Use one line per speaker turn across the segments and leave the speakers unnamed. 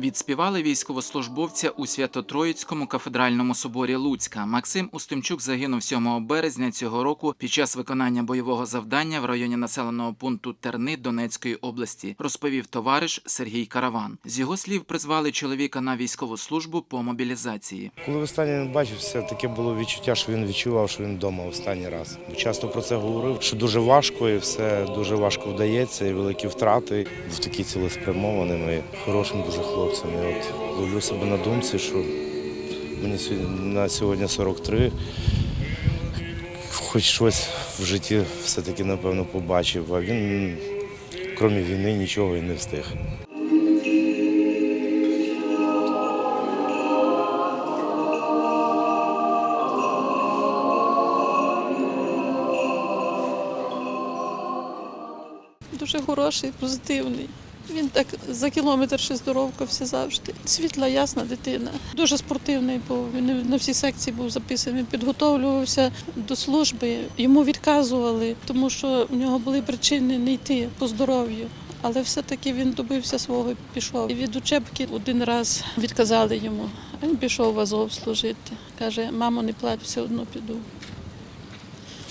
Відспівали військовослужбовця у Свято-Троїцькому кафедральному соборі Луцька. Максим Устимчук загинув 7 березня цього року під час виконання бойового завдання в районі населеного пункту Терни Донецької області, розповів товариш Сергій Караван. З його слів призвали чоловіка на військову службу по мобілізації.
Коли в останній не бачив, все таке було відчуття, що він відчував, що він вдома останній раз. Часто про це говорив, що дуже важко і все дуже важко вдається, і великі втрати. Був такий цілеспрямованим і хорошим дуже І от ловлю себе на думці, що мені на сьогодні 43. Хоч щось в житті все-таки, напевно, побачив, а він, крім війни, нічого і не встиг.
Дуже хороший, позитивний. Він так за кілометр ще здоровкався завжди. Світла, ясна дитина. Дуже спортивний, бо він на всі секції був записаний. Підготовлювався до служби. Йому відказували, тому що в нього були причини не йти по здоров'ю. Але все-таки він добився свого пішов. І від учебки один раз відказали йому. Він пішов в Азов служити. Каже, мамо, не плач, все одно піду.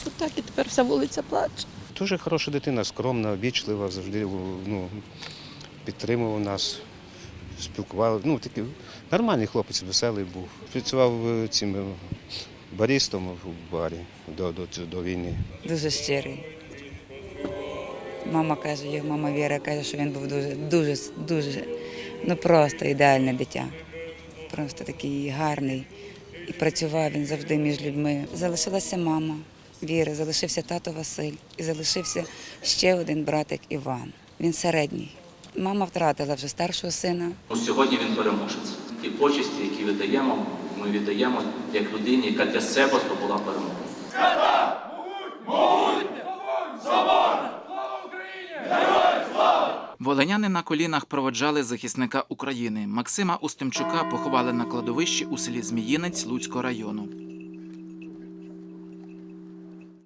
Отак і тепер вся вулиця плаче.
Дуже хороша дитина, скромна, обічлива, завжди ну, підтримував нас, спілкував. Ну, такий нормальний хлопець, веселий був. Працював е, цим е, барістом в барі до, до, до війни.
дуже щирий. Мама каже, як мама Віра каже, що він був дуже, дуже, дуже, ну просто ідеальне дитя. Просто такий гарний. І працював він завжди між людьми. Залишилася мама Віра, залишився тато Василь і залишився ще один братик Іван. Він середній. Мама втратила вже старшого сина,
сьогодні він переможець. Ті почесті, які віддаємо, ми віддаємо як людині, яка для себе здобула перемогу.
Волиняни на колінах проводжали захисника України. Максима Устимчука поховали на кладовищі у селі Зміїнець Луцького району.